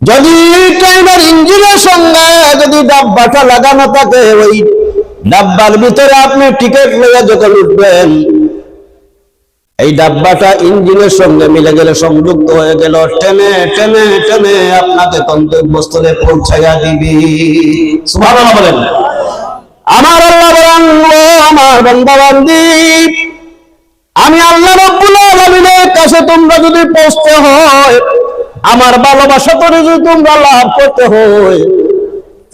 যদি ট্রেনের ইঞ্জিনের সঙ্গে যদি ডাব্বাটা লাগানো থাকে, ওই ডাব্বার ভিতরে আপনি টিকিট লেগে যখন উঠবেন, এই ডাব্বাটা ইঞ্জিনের সঙ্গে মিলে গেলে সংযুক্ত হয়ে গেল, টেনে টেনে টেনে আপনাকে গন্তব্যস্থলে পৌঁছাইয়া দিবি। বলেন। আমার আল্লাহ আমার বান্দাবান্দি আমি আল্লাহ রব্বুল আলামিনের কাছে তোমরা যদি পৌঁছতে হয় আমার ভালোবাসা করে যদি তোমরা লাভ করতে হয়,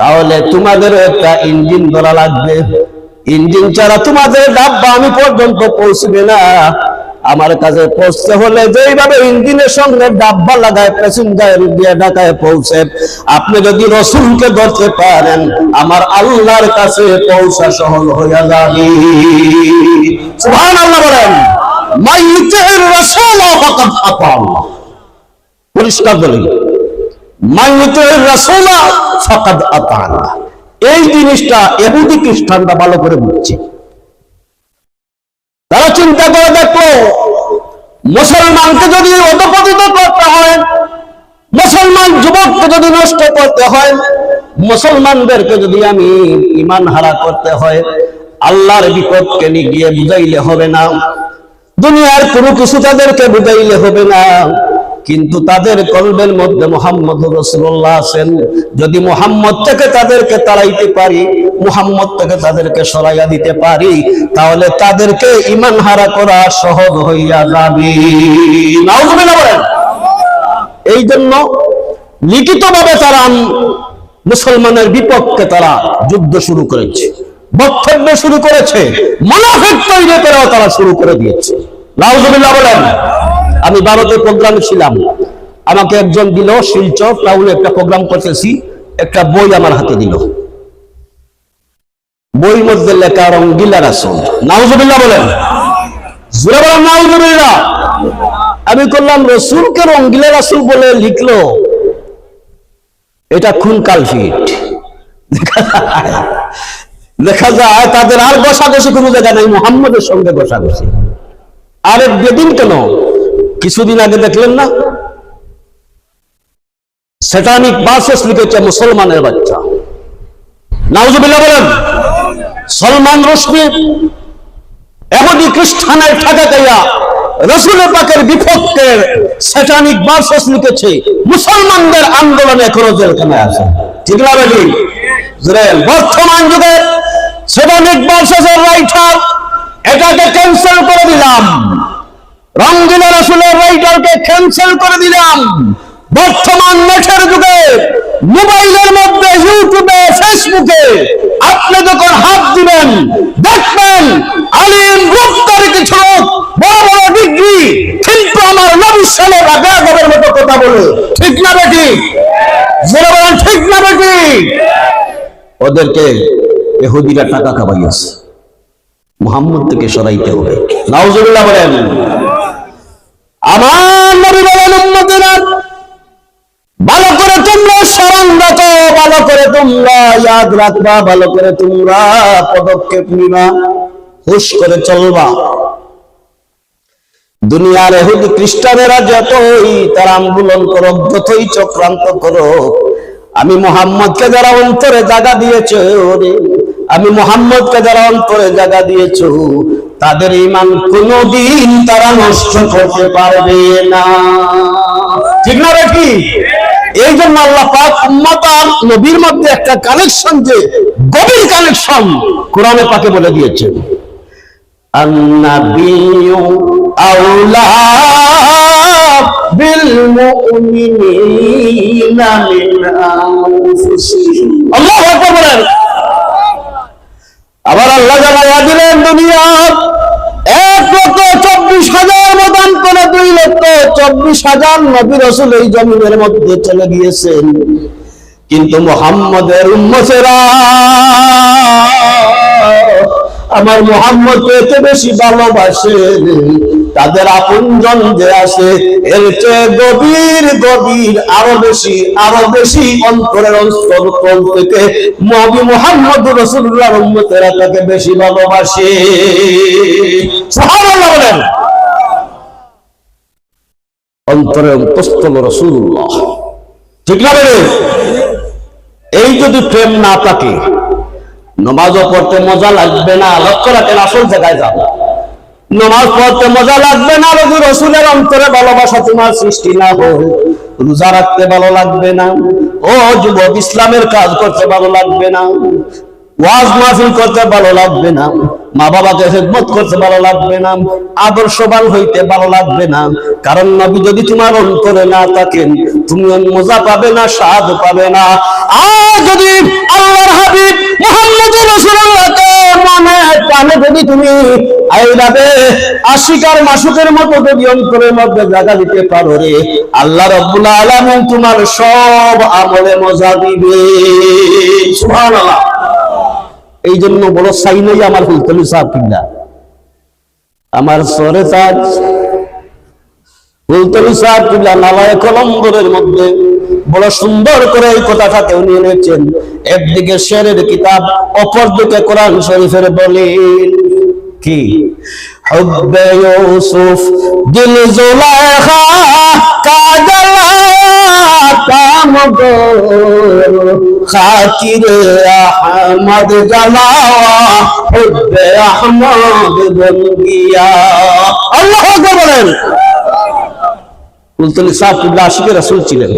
তাহলে তোমাদের একটা ইঞ্জিন ধরা লাগবে। ইঞ্জিন ছাড়া তোমাদের ডাব্বা আমি পর্যন্ত পৌঁছবে না। আমার কাছে পৌঁছতে হলে যেইভাবে ইঞ্জিনের সঙ্গে ডাব্বা লাগায়, প্যাসেঞ্জার দিয়ে ঢাকায় পৌঁছে। আপনি যদি রসুলকে ধরতে পারেন, আমার আল্লাহর কাছে পৌঁছা সহজ হইয়া যাবে। সুবহানাল্লাহ বলেন মাইয়িতের রাসূল ফাকাদ আল্লাহ। পরিষ্কার বলি মাইয়িতের রাসূল ফাকাদ আতা এই জিনিসটা এহুদি খ্রিস্টানরা ভালো করে বুঝছে। তারা চিন্তা করে দেখল মুসলমানকে যদি অধপতিত করতে হয়, মুসলমান যুবককে যদি নষ্ট করতে হয়, মুসলমানদেরকে যদি আমি ইমান হারা করতে হয়, আল্লাহর বিপদকে নিয়ে গিয়ে বুঝাইলে হবে না, দুনিয়ার কোনো কিছু তাদেরকে বুঝাইলে হবে না। কিন্তু তাদের কলবের মধ্যে মোহাম্মদ রসুল্লাহ আছেন। যদি মোহাম্মদ থেকে তাদেরকে তাড়াইতে পারি, মোহাম্মদ থেকে তাদেরকে সরাইয়া দিতে পারি, তাহলে তাদেরকে ইমান হারা করা সহজ হইয়া যাবে। এই জন্য লিখিতভাবে তারা মুসলমানের বিপক্ষে তারা যুদ্ধ শুরু করেছে, বক্তব্য শুরু করেছে মনোভেদ তৈরি করেও তারা শুরু করে দিয়েছে। নাউজুবিল্লাহ বলেন। আমি ভারতে প্রোগ্রামে ছিলাম। আমাকে একজন দিল, শিলচর টাউনে একটা প্রোগ্রাম করতেছি, একটা বই আমার হাতে দিল। বই মধ্যে লেখা রঙ্গিলা রাসুল। নাউজুবিল্লাহ বলেন। বলেন, নাউজুবিল্লাহ। আমি করলাম রসুলকে রঙ্গিলা রাসুল বলে লিখলো। এটা খুন কালফিট। লেখা যায়। তাদের আর বসাবসি কোনো জায়গা নেই, মোহাম্মদের সঙ্গে বসাবসি আর বেদিন কেন? কিছুদিন আগে দেখলেন না? সেটানিক বাসেস লিখেছে মুসলমানের বাচ্চা। নাউজুবিল্লাহ বলেন, সলমান রশ্মি এমনই খ্রিস্টানের ঠাকা গাইয়া রসুল পাকের বিপক্ষে বাসেস লিখেছে, মুসলমানদের আন্দোলনে এখনও জেলখানায় আছে। ঠিক না বর্তমান যুগে বাসেসের রাইটার এটাকে ক্যান্সেল করে দিলাম। রঙ্গিলা রসুলের রাইটারকে ক্যান্সেল করে দিলাম। বর্তমান নেটের যুগে, মোবাইলের মধ্যে, ইউটিউবে, ফেসবুকে আপনি যখন হাত দিবেন, দেখবেন আলিম গ্রেপ্তারি কিছু বড় বড় ডিগ্রি, কিন্তু আমার নবী সালের আগে আগের মতো কথা বলে। ঠিক না বেটি? যারা বলেন, ঠিক না বেটি? ওদেরকে এহুদিরা টাকা খাবাইয়াছে মুহাম্মদ থেকে সরাইতে হবে। নাউজুবিল্লাহ বলেন। আমার ভালো করে তোমরা স্মরণ রাখো, ভালো করে তোমরা ইয়াদ রাখবা, ভালো করে তোমরা পদক্ষেপ নিবা, হুশ করে চলবা। দুনিয়ার এহুদি খ্রিস্টানেরা যতই তারা আন্দোলন করো যতই চক্রান্ত করো আমি মোহাম্মদকে যারা অন্তরে জায়গা দিয়েছে আমি মোহাম্মদকে যারা অন্তরে জায়গা দিয়েছ তাদের ইমান কোনদিন তারা নষ্ট করতে পারবে না। ঠিক না রাখি এই জন্য আল্লাহ পাক উম্মাতার নবীর মধ্যে একটা কানেকশন যে গভীর কানেকশন কোরআনে পাকে বলে দিয়েছেন। আন্নাবিয়ু আউলা আবার আল্লাহ জানাইয়া দিলেন দুনিয়া এক লক্ষ চব্বিশ হাজার মতান করে দুই লক্ষ চব্বিশ হাজার নবী রসুল এই জমিনের মধ্যে চলে গিয়েছেন। কিন্তু মোহাম্মদের উম্মতেরা আমার মোহাম্মদ এত বেশি ভালোবাসে তাদের আপনজন যে আছে এর চেয়ে গভীর গভীর, আরও বেশি আরও বেশি অন্তরের অন্তর থেকে? নবী মোহাম্মদ রসুল্লাহ উম্মতেরা তাকে বেশি ভালোবাসে। সুবহানাল্লাহ বলেন। অন্তরে অন্তস্থল রসুল্লাহ ঠিক না এই যদি প্রেম না থাকে, নমাজও পড়তে মজা লাগবে না, লক্ষ্য রাখেন, আসল জায়গায় যাব। নমাজ পড়তে মজা লাগবে না রবি রসুলের অন্তরে ভালোবাসা তোমার সৃষ্টি না হোক রোজা রাখতে ভালো লাগবে না। ও যুবক, ইসলামের কাজ করতে ভালো লাগবে না। ওয়াজ মাহফিল করতে ভালো লাগবে না, মা বাবাকে খেদমত করতে ভালো লাগবে না আদর্শবান হইতে ভালো লাগবে না। কারণ নবী যদি তোমার অন্তরে না থাকেন, তুমি মজা পাবে না, স্বাদ পাবে না। আর যদি আল্লাহর হাবিব মোহাম্মদ রাসূলুল্লাহকে মনে যদি তুমি আইরাবে, আশিকার মাসুকের মতো যদি অন্তরের মধ্যে জায়গা দিতে পারো রে, আল্লাহ রব্বুল আলামিন তোমার সব আমলে মজা দিবে। সুবহানাল্লাহ। এই জন্য বড় সাই নেই আমার হুলতলি সাহেব কিনা আমার সরে তাজ হুলতলি সাহেব কিনা নালায় কলম্বরের মধ্যে বড় সুন্দর করে এই কথাটাকে উনি এনেছেন একদিকে শেরের কিতাব অপর দিকে কোরআন শরীফের বলেন কি? হুব্বে ইউসুফ, দিল জুলাইখা কাজলা গো আহমদ জালাওয়া হুব্বে আহমদ বন গিয়া বলেন কুলতলি সাহেব কিবলা আশিকে রাসূল ছিলেন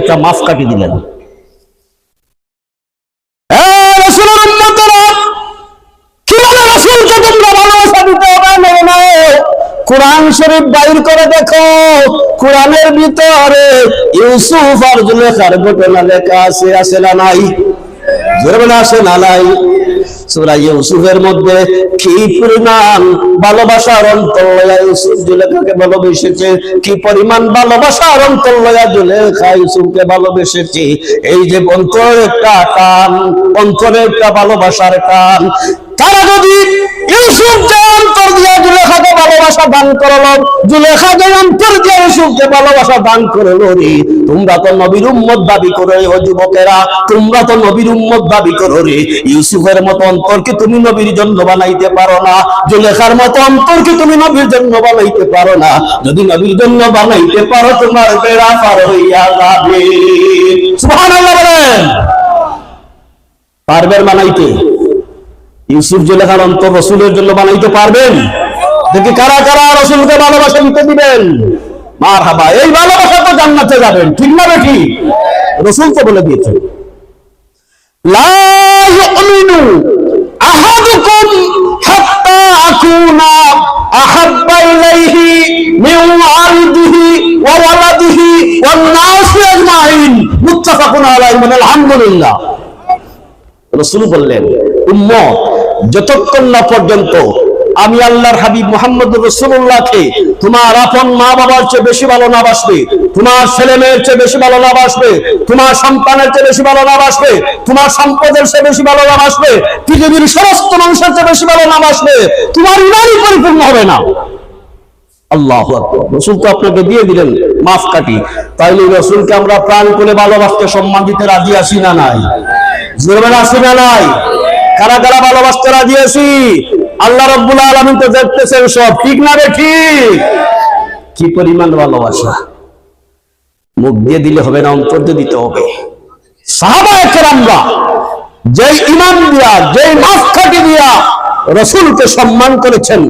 একটা মাফ কাটি দিলেন কোরআন শরীফ বাইর করে দেখো কোরআনের ভিতরে ইউসুফ আর জুলেখার ঘটনা লেখা আছে আছে না নাই? আছে না নাই? সূরা ইউসুফের মধ্যে কি পরিমাণ ভালোবাসার অন্তর লয়া ইউসুফ জুলেখাকে ভালোবেসেছে? কি পরিমাণ ভালোবাসার জুলেখা ইউসুফকে ভালোবেসেছে? এই যে অন্তরের একটা টান, অন্তরের একটা ভালোবাসার টান তারা যদি ইউসুফ অন্তর দিয়ে জুলেখাকে ভালোবাসা দান জুলেখা অন্তর দিয়ে ইউসুফকে ভালোবাসা দান করল রে, তোমরা তো নবীর উম্মত দাবি করো ও যুবকেরা, তোমরা তো নবীর উম্মত দাবি করো রে, ইউসুফের মতো অন্তরকে তুমি নবীর জন্য বানাইতে পারো না, জুলেখার মতো অন্তরকে তুমি নবীর জন্য বানাইতে পারো না, যদি নবীর জন্য বানাইতে পারো, তোমার বেড়া পার হইয়া যাবে। বলেন। বানাইতে? ইউসুফ জুলেখার অন্তর রসুলের জন্য বানাইতে পারবেন, দেখি কারা কারা রসুলকে ভালোবাসা দিতে দিবেন? মার হাবা এই ভালোবাসা তো জান্নাতে যাবেন, ঠিক না বেঠি? রসুল তো বলে দিয়েছে। লা আহাদুকুম হাত্তা আকুনা আহাব্বা ইলাইহি মিন ওয়ালিদিহি ওয়া ওয়ালাদিহি ওয়ান আজমাইন। মুত্তাফাকুন আলাইহি মানে আলহামদুলিল্লাহ। রসুল বললেন উম্মত, যতক্ষণ না পর্যন্ত আমি আল্লাহর হাবিব মোহাম্মদ রসুল্লাহকে তোমার আপন মা বাবার চেয়ে বেশি ভালো না বাসবে, তোমার ছেলে মেয়ের চেয়ে বেশি ভালো না বাসবে, তোমার সন্তানের চেয়ে বেশি ভালো না বাসবে, তোমার সম্পদের চেয়ে বেশি ভালো না বাসবে, পৃথিবীর সমস্ত মানুষের চেয়ে বেশি ভালো না বাসবে, তোমার ইমানই পরিপূর্ণ হবে না। আল্লাহ রসুল তো আপনাকে দিয়ে দিলেন মাফ কাটি তাইলে রসুলকে আমরা প্রাণ করে ভালোবাসতে সম্মান দিতে রাজি আসি না নাই? জোরবেন আছি না নাই? কারা কারা ভালোবাসতে রাজি আছি? আল্লাহ রব্বুল আলমিন তো দেখতেছেন সব। ঠিক না রে ঠিক? কি পরিমাণ ভালোবাসা? মুখ দিয়ে দিলে হবে না, অন্তর দিয়ে দিতে হবে। যেই ইমান দিয়া, যেই দিয়া রসুলকে সম্মান করেছেন,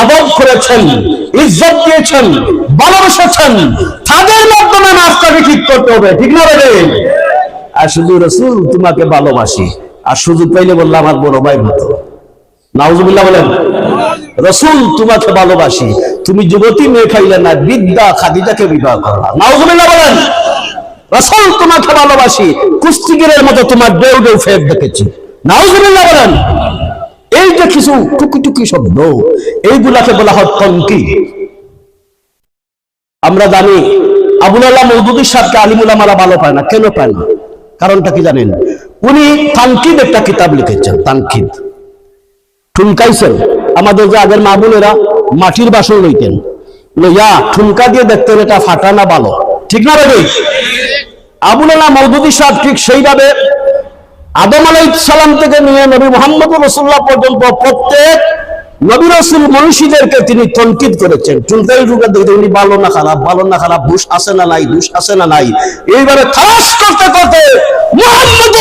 আদব করেছেন, ইজ্জত দিয়েছেন, ভালোবেসেছেন, তাদের মাধ্যমে ঠিক করতে হবে। ঠিক না রে আর শুধু রসুল তোমাকে ভালোবাসি। আর সুযোগ পাইলে বললাম আমার বড় ভাই মতো নাউজুবিল্লাহ বলেন, রসুল, তোমাকে ভালোবাসি। তুমি যুবতী মেয়ে খাইলে না, বিদ্যা খাদিজাকে বিবাহ করলা নাউজুবিল্লাহ বলেন, রসুল, তোমাকে ভালোবাসি। কুস্তিগিরের মতো তোমার ডেউ ডেউ ফের দেখেছি। নাউজুবিল্লাহ বলেন, এই যে কিছু টুকি টুকি শব্দ, এইগুলাকে বলা হয় টঙ্কি। আমরা জানি, আবুল আল্লাহ মৌদুদির সাথে আলিমুল আমারা ভালো পায় না। কেন পায় না? কারণটা কি জানেন? উনি তানকিদ একটা কিতাব লিখেছেন, তানকিদ। ঠুমকাইছেন আমাদের যে আগের মা বোনেরা মাটির বাসন লইতেন। লইয়া ঠুমকা দিয়ে দেখতেন এটা ফাটা না ভালো ঠিক না রে আবুল আল্লাহ মৌদুদি সাহেব ঠিক সেইভাবে আদম আলাই সালাম থেকে নিয়ে নবী মোহাম্মদ রসুল্লাহ পর্যন্ত প্রত্যেক নবী মনীষীদেরকে তিনি তনকিদ করেছেন। চুলকাই টুকা দেখতে উনি না খারাপ না খারাপ না নাই না নাই। এইবারে খালাস করতে করতে মোহাম্মদ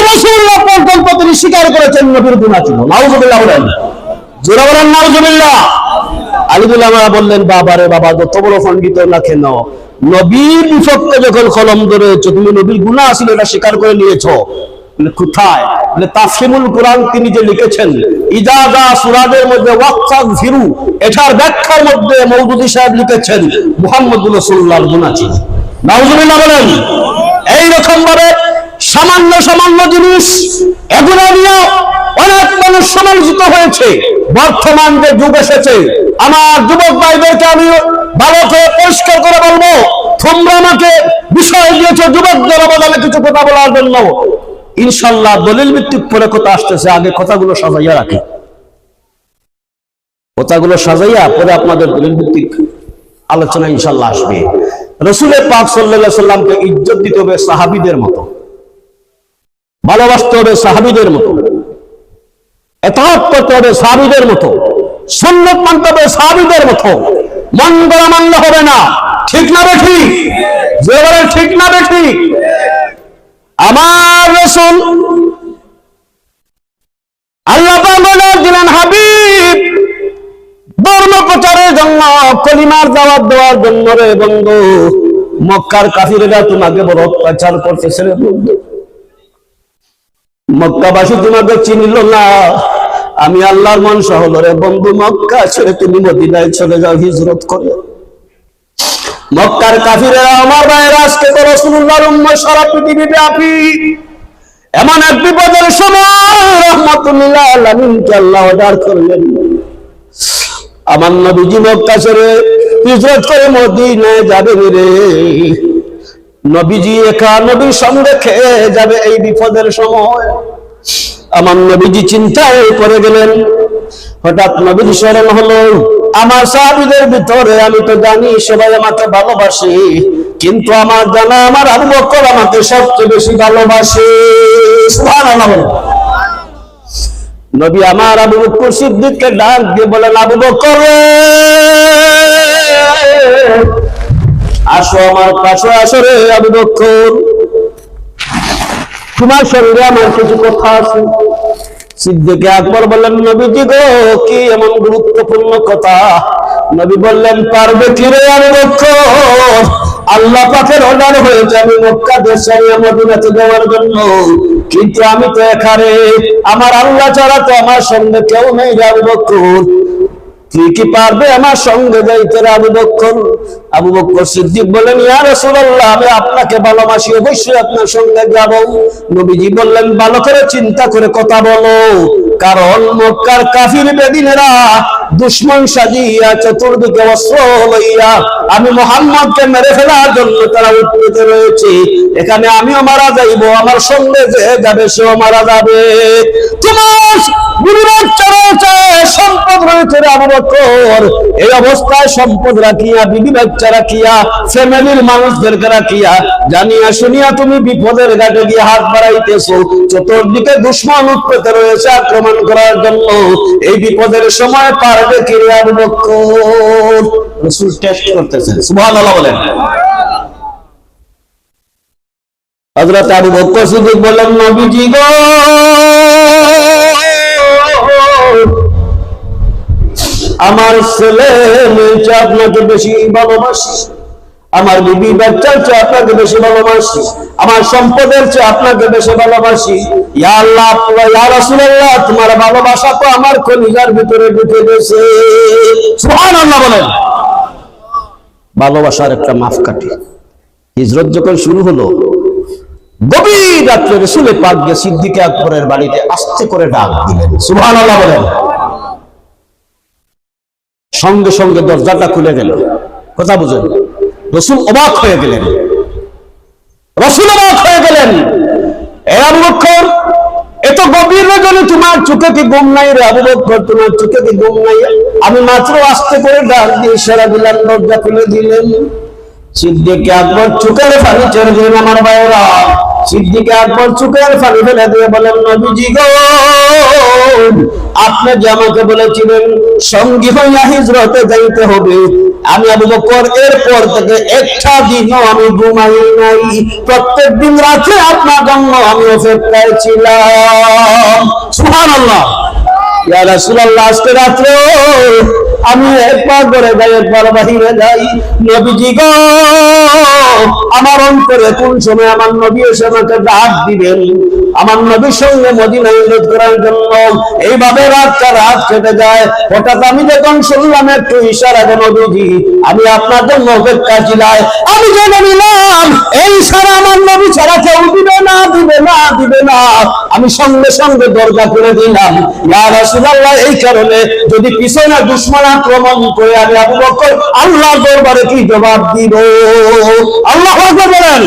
তিনি স্বীকার করেছেন নবীর নাউজুবিল্লাহ বলেন। নাউজুবিল্লাহ। বললেন, বাবা রে বাবা, যত বড় পণ্ডিত না কেন? নবীর বিপক্ষে যখন কলম ধরেছ, তুমি নবীর গুণা আছিল, এটা স্বীকার করে নিয়েছো। কোথায়? বলে তাফসিমুল কোরআন তিনি যে লিখেছেন ইজাজা সুরাদের মধ্যে ফিরু এটার ব্যাখ্যার মধ্যে মৌদুদি সাহেব লিখেছেন মুহাম্মদ রাসূলুল্লাহর গুনাহ ছিল নাউজুবিল্লাহ বলেন, এই রকম ভাবে সামান্য সামান্য জিনিস এগুলো নিয়ে অনেক মানুষ সমালোচিত হয়েছে। বর্তমান যে যুগ এসেছে, আমার যুবক ভাইদেরকে আমি ভালো করে পরিষ্কার করে বলব, তোমরা আমাকে বিষয় দিয়েছ যুবকদের অবদানে কিছু কথা বলার জন্য। ইনশাল্লাহ দলিল ভিত্তিক পরে কথা আসতেছে, আগে কথাগুলো সাজাইয়া রাখি। কথাগুলো সাজাইয়া পরে আপনাদের দলিল ভিত্তিক আলোচনা ইনশাল্লাহ আসবে। রসুলের পাক সাল্লাহ সাল্লামকে ইজ্জত দিতে হবে সাহাবিদের মতো। ভালোবাসতে হবে সাহাবিদের মতো। এতাহাত করতে হবে সাহাবিদের মতো। সুন্নত মানতে হবে সাহাবিদের মতো। মন গড়া হবে না। ঠিক না বে ঠিক? যে ঠিক না বে ঠিক? আমার রসুল আল্লাহ দিলেন হাবিব। প্রচারের জন্য, কলিমার দাওয়াত দেওয়ার জন্য রে বন্ধু। মক্কার কাফিরেরা তোমাকে বড় অত্যাচার করতেছে রে বন্ধু। মক্কাবাসী তোমাকে চিনিল না। আমি আল্লাহর মন রে বন্ধু, মক্কা ছেড়ে তুমি মদিনায় চলে যাও, হিজরত করে। মক্কার কাফিরেরা, আমার ভাইয়ের, আজকে তো রসুল্লাহর উম্মত সারা পৃথিবী ব্যাপী এমন এক বিপদের সময় রহমতুল্লাহ আলামিনকে আল্লাহ অর্ডার করলেন। আমার নবীজি মক্কা ছেড়ে হিজরত করে মদিনায় যাবে রে। নবীজি একা নবীর সঙ্গে খেয়ে যাবে এই বিপদের সময়। আমার নবীজি চিন্তায় পড়ে গেলেন। হঠাৎ নবীজি স্মরণ হলো আমার সাহাবিদের ভিতরে, আমি তো জানি সবাই আমাকে ভালোবাসে, কিন্তু আমার জানা আমার আবু বকর আমাকে সবচেয়ে বেশি ভালোবাসে। নবী আমার আবু বকর সিদ্দিককে ডাক দিয়ে বলেন, আবু বকর আসো আমার পাশে, আসো রে আবু বকর। তোমার সঙ্গে আমার কিছু কথা আছে। সিদ্দিকে আকবর বললেন, নবীজি গো, কি এমন গুরুত্বপূর্ণ কথা? নবী বললেন, পারবে কি রে বকর আল্লাহ পাকের অর্ডার হয়েছে, আমি মক্কা দেশে মদিনাতে যাওয়ার জন্য। কিন্তু আমি তো এখানে আমার আল্লাহ ছাড়া তো আমার সঙ্গে কেউ নেই যাবে তুই কি পারবে? আমার সঙ্গে যাইতে আবু বক্কর। আবু বক্কর সিদ্দিক বলেন ইয়া রাসূলুল্লাহ, আমি আপনাকে ভালোবাসি, অবশ্যই আপনার সঙ্গে যাব। নবীজি বললেন, ভালো করে চিন্তা করে কথা বলো। কারণ মক্কার কাফির বেদিনেরা দুশ্মন সাজিয়া চতুর্দিকে অস্ত্র লইয়া আমি মোহাম্মদকে মেরে ফেলার জন্য তারা উৎপীত রয়েছে। এখানে আমিও মারা যাইব, আমার সঙ্গে যে যাবে সেও মারা যাবে। তোমার সম্পদ রয়েছে এই অবস্থায় সম্পদ রাখিয়া, বিবি বাচ্চা রাখিয়া, ফ্যামিলির মানুষদেরকে রাখিয়া, জানিয়া শুনিয়া তুমি বিপদের ঘাটে গিয়ে হাত বাড়াইতেছো। চতুর্দিকে দুশ্মন উৎপেতে রয়েছে আক্রমণ করার জন্য। এই বিপদের সময় পারবে কি রে আবু বকর রসুল টেস্ট করতেছেন। সুবহানাল্লাহ বলেন। হযরত আবু বকর সিদ্দিক বলেন নবীজি গো! আমার ছেলে মেয়েটা আপনাকে বেশি ভালোবাসি। আমার বিবি বাচ্চার চেয়ে আপনাকে বেশি ভালোবাসি। আমার সম্পদের চেয়ে আপনাকে বেশি ভালোবাসি। ইয়া আল্লাহ তোমার ভালোবাসা তো আমার কলিজার ভিতরে ঢুকে গেছে। বলেন। ভালোবাসার একটা মাপকাঠি। হিজরত যখন শুরু হলো, গভীর রাত্রে রসুলে পাক গিয়ে সিদ্দিকে আকবরের বাড়িতে আস্তে করে ডাক দিলেন। সুবহানাল্লাহ বলেন। সঙ্গে সঙ্গে দরজাটা খুলে গেল। কথা বুঝেন? রসুল অবাক হয়ে গেলেন। রসুল অবাক হয়ে গেলেন। এ এত গভীর রজনী, তোমার চোখে কি ঘুম নাই রে আবু বকর তোমার চোখে কি ঘুম নাই? আমি মাত্র আস্তে করে ডাক দিয়ে ইশারা দিলাম, দরজা খুলে দিলেন। সিদ্দিক আকবর, চোখের পানি দিলেন আমার ভাইরা সিদ্দিক আকবর চুকের পানি ফেলে দিয়ে বলেন, নবীজি গো, আপনি যে আমাকে বলেছিলেন, সঙ্গী হইয়া হিজরতে যাইতে হবে। আমি আবু বকর, এরপর থেকে একটা দিনও আমি ঘুমাই নাই। প্রত্যেক দিন রাতে আপনার জন্য আমি অপেক্ষায় ছিলাম সুবহানাল্লাহ। ইয়া রাসূলুল্লাহ, আজকে রাত্রে আমি একবার করে যাই একবার বাহিরে যাই। নবীজি গো, আমার অন্তরে কোন সময় আমার নবী এসে আমাকে ডাক দিবেন? আমার নবীর সঙ্গে মদিনায় হিজরত করার জন্য এইভাবে রাতটা রাত কেটে যায়। হঠাৎ আমি যখন শুনলাম, একটু ইশারা দেন নবীজি, আমি আপনার জন্য অপেক্ষা ছিলাম। আমি জেনে নিলাম, এই সারা আমার নবী ছাড়া কেউ দিবে না দিবে না দিবে না। আমি সঙ্গে সঙ্গে দরজা করে দিলাম। ইয়া রাসূলুল্লাহ, এই কারণে যদি পিছনে দুশমন আক্রমণ করে আমি আবু বকর আল্লাহর দরবারে কি জবাব দিব আল্লাহু আকবার বলেন।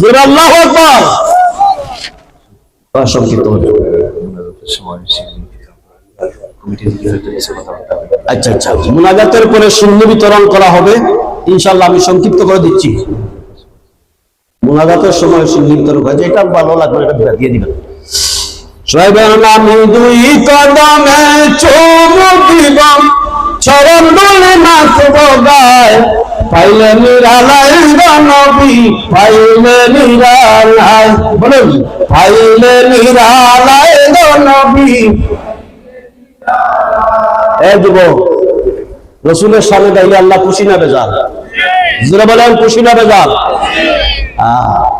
জোরে আল্লাহু আকবার। হবে। আচ্ছা আচ্ছা। মুনাজাতের পরে শূন্য বিতরণ করা হবে। ইনশাল্লাহ আমি সংক্ষিপ্ত করে দিচ্ছি। মুনাজাতের সময় শূন্য বিতরণ করা এটা ভালো লাগবে এটা দিয়ে দিবেন। নামে দুই কদমে চুমু দিব চরণ দুলে নাচব গায় পাইলে নিরালায় নবী পাইলে নিরালায়, বলুন, পাইলে নিরালায় নবী এ যুবক, রসুলের সামনে গাইলে আল্লাহ খুশি না বেজার জোরে বলেন, খুশি না বেজার আহ।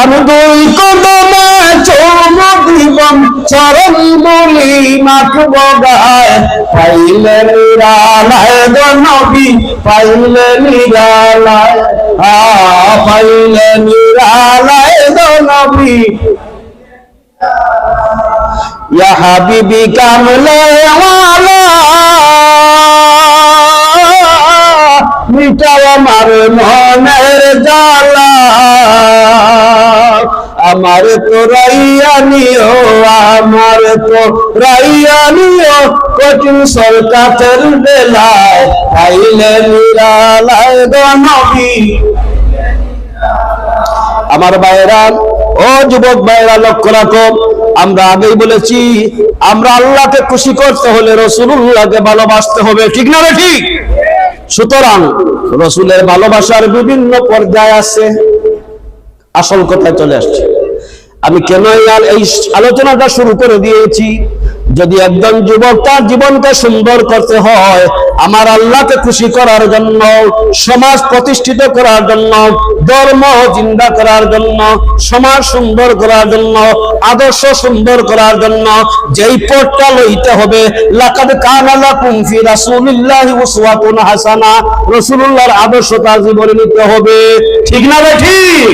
আমি দুই কদমে চৌমুখ দিবম চরণ বলি মাখব গায় পাইলে নিরালায় নবী পাইলে নিরালায়, আ পাইলে নিরালায় নবী। ইয়া হাবিবি কামলে মিটাও আমার মনের জ্বালা। আমার তো রাইয়ানিও আমার তো রাইয়ানিও কঠিন সরকারের বেলায় পাইলে নিরালায় গনবী আমার ভাইরা ও যুবক ভাইরা লক্ষ্য রাখো, আমরা আগেই বলেছি, আমরা আল্লাহকে খুশি করতে হলে রসুল্লাহকে ভালোবাসতে হবে, ঠিক না ঠিক? সুতরাং রসুলের ভালোবাসার বিভিন্ন পর্যায় আছে। আসল কথায় চলে আসছে। আমি কেন আর এই আলোচনাটা শুরু করে দিয়েছি? যদি একজন যুবক তার জীবনকে সুন্দর করতে হয় আমার আল্লাহকে খুশি করার জন্য, সমাজ প্রতিষ্ঠিত করার জন্য, ধর্ম জিন্দা করার জন্য, সমাজ সুন্দর করার জন্য, আদর্শ সুন্দর করার জন্য, যেই পথটা লইতে হবে, লাকাদ কানা লাকুম ফি রাসূলিল্লাহি উসওয়াতুন হাসানা, রাসূলুল্লাহর আদর্শ তার জীবনে নিতে হবে। ঠিক না রে ঠিক?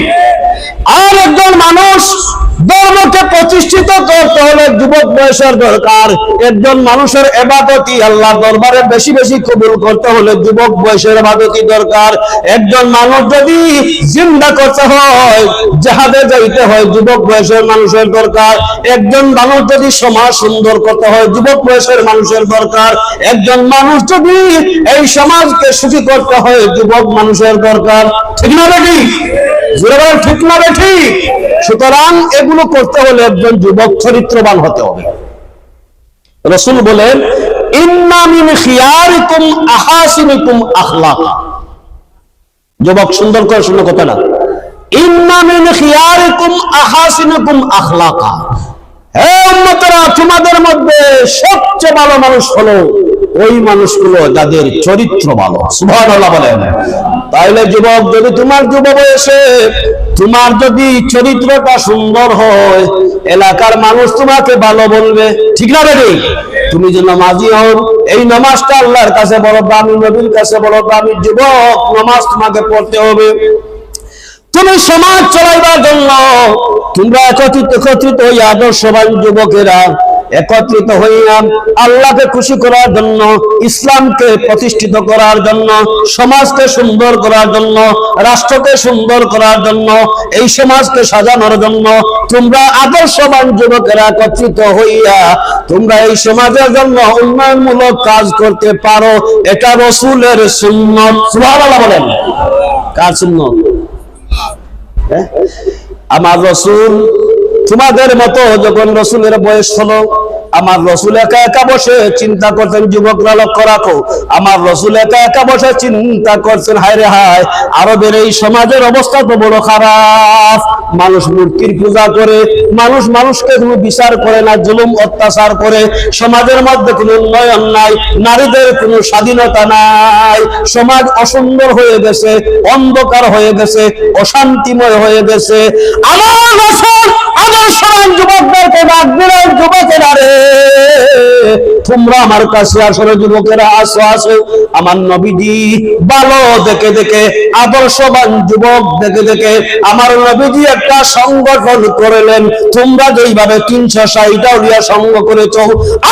আর একজন মানুষ ধর্মকে প্রতিষ্ঠিত করতে হলে যুবক বয়সের দরকার, একজন মানুষের এবাদতি আল্লাহ দরবারে বেশি বেশি কবুল করতে হলে যুবক বয়সের এবাদতি দরকার? একজন মানুষ যদি জিন্দা করতে হয়, জাহাজে যাইতে হয়, যুবক বয়সের মানুষের দরকার। একজন মানুষ যদি সমাজ সুন্দর করতে হয়, যুবক বয়সের মানুষের দরকার। একজন মানুষ যদি এই সমাজকে সুখী করতে হয়, যুবক মানুষের দরকার। ঠিক না বেটি ঠিক না বেটি সুতরাং এগুলো করতে হলে একজন যুবক চরিত্রবান হতে হবে। রসুল বলেন যুবক, সুন্দর করে শুনে কথাটা। তোমাদের মধ্যে সবচেয়ে ভালো মানুষ হলো ওই মানুষগুলো যাদের চরিত্র ভালো। সুবহানাল্লাহ বলেন। তাইলে যুবক, যদি তোমার যুব বয়সে তোমার যদি চরিত্রটা সুন্দর হয়, এলাকার মানুষ তোমাকে ভালো বলবে। ঠিক না রে তুমি যে নামাজি হও, এই নামাজটা আল্লাহর কাছে বড় দামি নবীর কাছে বড় দামি যুবক, নামাজ তোমাকে পড়তে হবে। তুমি সমাজ চলাইবার জন্য তোমরা একত্রিত একত্রিত ওই আদর্শবান যুবকেরা একত্রিত হইয়া আল্লাহকে খুশি করার জন্য, ইসলামকে প্রতিষ্ঠিত করার জন্য, সমাজকে সুন্দর করার জন্য, রাষ্ট্রকে সুন্দর করার জন্য, এই সমাজকে সাজানোর জন্য তোমরা আদর্শবান যুবকেরা একত্রিত হইয়া তোমরা এই সমাজের জন্য উন্নয়নমূলক কাজ করতে পারো। এটা রসুলের সুন্নত। সুবহানাল্লাহ বলেন। কার সুন্নত? হ্যাঁ? আমার রসুল তোমাদের মতো যখন রসুলের বয়স হলো আমার রসুল একা একা বসে চিন্তা করতেন যুবকরা লক্ষ্য রাখো, আমার রসুল একা একা বসে চিন্তা করছেন হায় রে হায়, আরবের এই সমাজের অবস্থা তো বড় খারাপ। মানুষ মূর্তির পূজা করে, মানুষ মানুষকে কোনো বিচার করে না, জুলুম, অত্যাচার করে, সমাজের মধ্যে কোনো উন্নয়ন নাই, নারীদের কোনো স্বাধীনতা নাই, সমাজ অসুন্দর হয়ে গেছে, অন্ধকার হয়ে গেছে, অশান্তিময় হয়ে গেছে। আমার রসুল, আমার সমান যুবকদেরকে ডাক দিলেন, যুবকেরা রে। তোমরা আমার কাছে আসলে যুবকেরা, আসো আসো। আমার নবীজি ভালো দেখে দেখে, আদর্শবান যুবক দেখে দেখে আমার নবীজি একটা সংগঠন করলেন। তোমরা যেইভাবে তিনশো ষাটটা উড়িয়া সঙ্গ করেছ,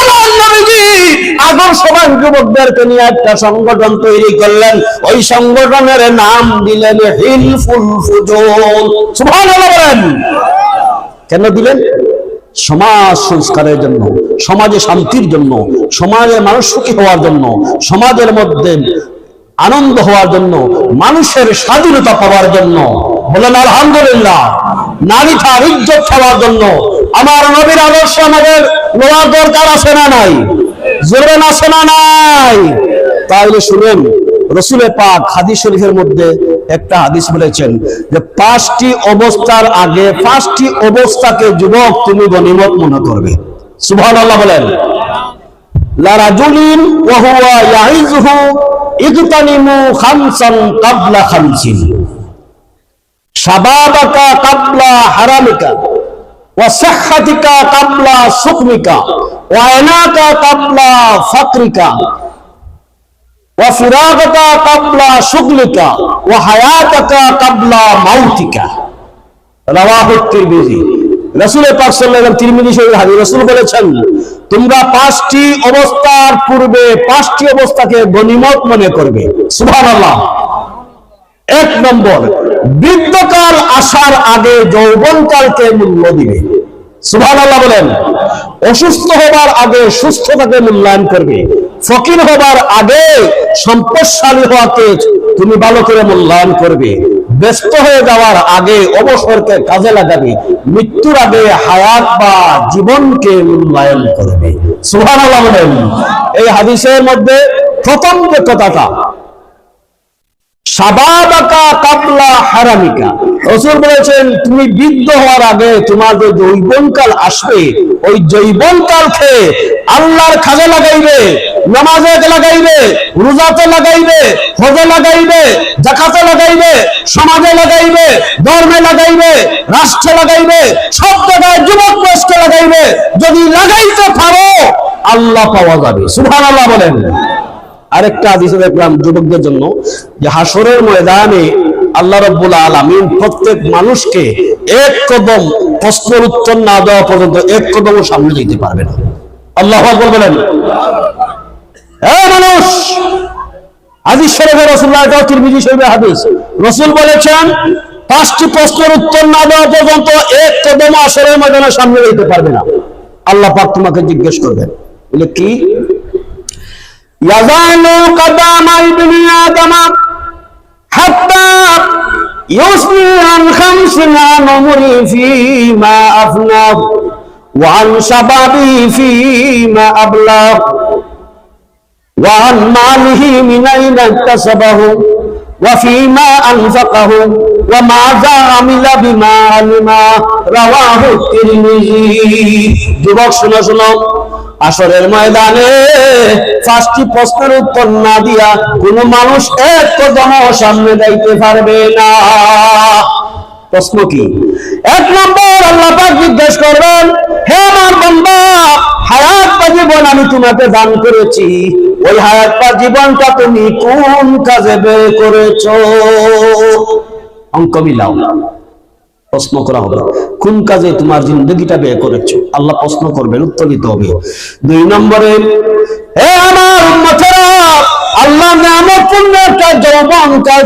আমার নবীজি আদর্শবান যুবকদেরকে নিয়ে একটা সংগঠন তৈরি করলেন। ওই সংগঠনের নাম দিলেন হিলফুল ফুজুল। সুবহানাল্লাহ বলেন। কেন দিলেন? সমাজ সংস্কারের জন্য, সমাজে শান্তির জন্য, সমাজে মানুষ সুখী হওয়ার জন্য, সমাজের মধ্যে আনন্দ হওয়ার জন্য, মানুষের স্বাধীনতা পাওয়ার জন্য, বলেন আলহামদুলিল্লাহ, নারী তার ইজ্জত পাওয়ার জন্য, আমার নবীর আদর্শ আমাদের নেওয়ার দরকার আছে না নাই? জোরে আছে না নাই? তাহলে শুনেন রসুলের পাক হাদিস শরীফের মধ্যে একটা হাদিস বলেছেন যে, পাঁচটি অবস্থার আগে পাঁচটি অবস্থাকে যুবক তুমি গনিমত মনে করবে। সুবহানাল্লাহ বলেন, লা রাজুলিন ইয়াইজুহু ইগতানিমু খামসান কাবলা কাবলা وفراغك قبل شغلك وحياتك قبل موتك رواه الترمذي রাসূল পাক সাল্লাল্লাহু আলাইহি তিরমিজি শরীফ হাদিস রাসূল বলেছেন তোমরা পাঁচটি অবস্থার পূর্বে পাঁচটি অবস্থাকে গনিমত মনে করবে সুবহানাল্লাহ এক নম্বর বৃদ্ধকাল আসার আগে যৌবনকালকে মূল্য দিবে সুবহানাল্লাহ বলেন অসুস্থ হবার আগে সুস্থতাকে মূল্যায়ন করবে ফকির হবার আগে সম্পদশালী হওয়াকে তুমি ভালো করে মূল্যায়ন করবে। ব্যস্ত হয়ে যাওয়ার আগে অবসরকে কাজে লাগাবে। মৃত্যুর আগে হায়াত বা জীবনকে মূল্যায়ন করবে। সুহান এই হাদিসের মধ্যে প্রথম যে কথাটা সাবাবাকা লাগাইবে রোজাতে লাগাইবে লাগাইবে জাকাতে লাগাইবে, সমাজে লাগাইবে, ধর্মে লাগাইবে, রাষ্ট্রে লাগাইবে, সব জায়গায় যুবক বয়স্কে লাগাইবে। যদি লাগাইতে পারো, আল্লাহ পাওয়া যাবে। সুবহানাল্লাহ বলেন। আরেকটা হাদিসে দেখলাম যুবকদের জন্য যে হাসরের ময়দানে আল্লাহ রব্বুল আলামিন প্রত্যেক মানুষকে এক কদম প্রশ্নের উত্তর না দেওয়া পর্যন্ত এক কদম সামনে যেতে পারবে না। আল্লাহ হ্যাঁ মানুষ! শরীফে রাসূলুল্লাহ তিরমিজি শরীফে হাদিস। রাসূল বলেছেন, পাঁচটি প্রশ্নের উত্তর না দেওয়া পর্যন্ত এক কদম আসরের ময়দানে সামনে যেতে পারবে না। আল্লাহ পাক তোমাকে জিজ্ঞেস করবেন, বলে কি? يزال قدام ابن آدم حتى يصبح عن خمس عن عمري فيما أفناه وعن شبابي فيما أبلغ وعن ماله من أين اكتسبه وفيما أنفقه وماذا عمل بما علم رواه الترمذي যুবক শুনো শুনো আসরের ময়দানে পাঁচটি প্রশ্নের উত্তর না দিয়া কোন মানুষ এক কদম সামনে যাইতে পারবে না। প্রশ্ন কি? এক নম্বর আল্লাহ পাক জিজ্ঞেস করবেন, হে আমার বান্দা হায়াত বা জীবন আমি তোমাকে দান করেছি। ওই হায়াত বা জীবনটা তুমি কোন কাজে বের করেছ? অঙ্ক মিলাও। প্রশ্ন করা হবে। কোন কাজে তোমার জিন্দগিটা ব্যয় করেছ? আল্লাহ প্রশ্ন করবেন উত্তর দিতে হবে। দুই নম্বরে আল্লাহ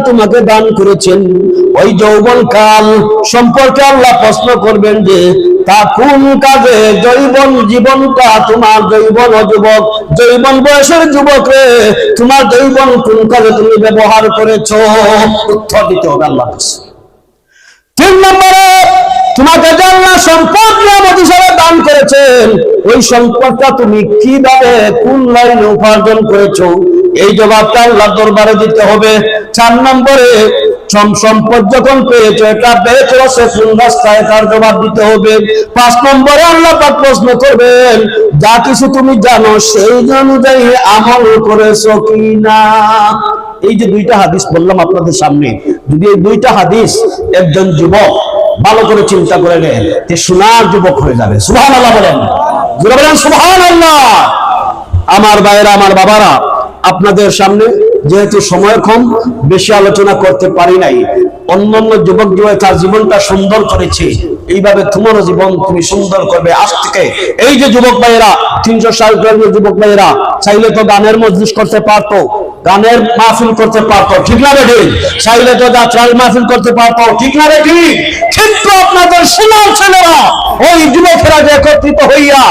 তোমাকে দান করেছেন। ওই যৌবন কাল সম্পর্কে আল্লাহ প্রশ্ন করবেন যে, তা কোন কাজে জৈবন জীবনটা তোমার জৈবন যুবক জৈবন বয়সের যুবকে তোমার জৈবন কোন কাজে তুমি ব্যবহার করেছ? উত্তর দিতে হবে আল্লাহ তিন নম্বরে, তোমাকে আল্লাহ সম্পদ নিয়ামত হিসাবে দান করেছেন, ওই সম্পদটা তুমি কীভাবে কোন লাইনে উপার্জন করেছ? এই জবাবটা আল্লাহ দরবারে দিতে হবে। চার নম্বরে, সম সম্পদ যখন পেয়েছ, এটা বের করেছে কোন তার জবাব দিতে হবে। পাঁচ নম্বরে আল্লাহ পাক প্রশ্ন করবেন, যা কিছু তুমি জানো, সেই অনুযায়ী আমল করেছ কিনা? এই যে দুইটা হাদিস বললাম আপনাদের সামনে, যদি এই দুইটা হাদিস একজন যুবক ভালো করে চিন্তা করে তে সোনার যুবক হয়ে যাবে। সুবহান আল্লাহ বলেন সুবহান আল্লাহ আমার ভাইয়েরা, আমার বাবারা, আপনাদের সামনে যেহেতু সময় কম, বেশি আলোচনা করতে পারি নাই, অন্যান্য যুবক যুবক তার জীবনটা সুন্দর করেছে। এইভাবে তোমারও জীবন তুমি সুন্দর করবে। আজ থেকে এই যে যুবক ভাইয়েরা, তিনশো সাল যুবক ভাইয়েরা, চাইলে তো গানের মজলিস করতে পারতো গানের মাহফিল করতে পারতো, ঠিক না বেঠি চাইলে তো যাত্রার মাহফিল করতে পারতো, ঠিক না বেঠি কিন্তু আপনাদের সোনার ছেলেরা ওই যুবকেরা যে একত্রিত হইয়া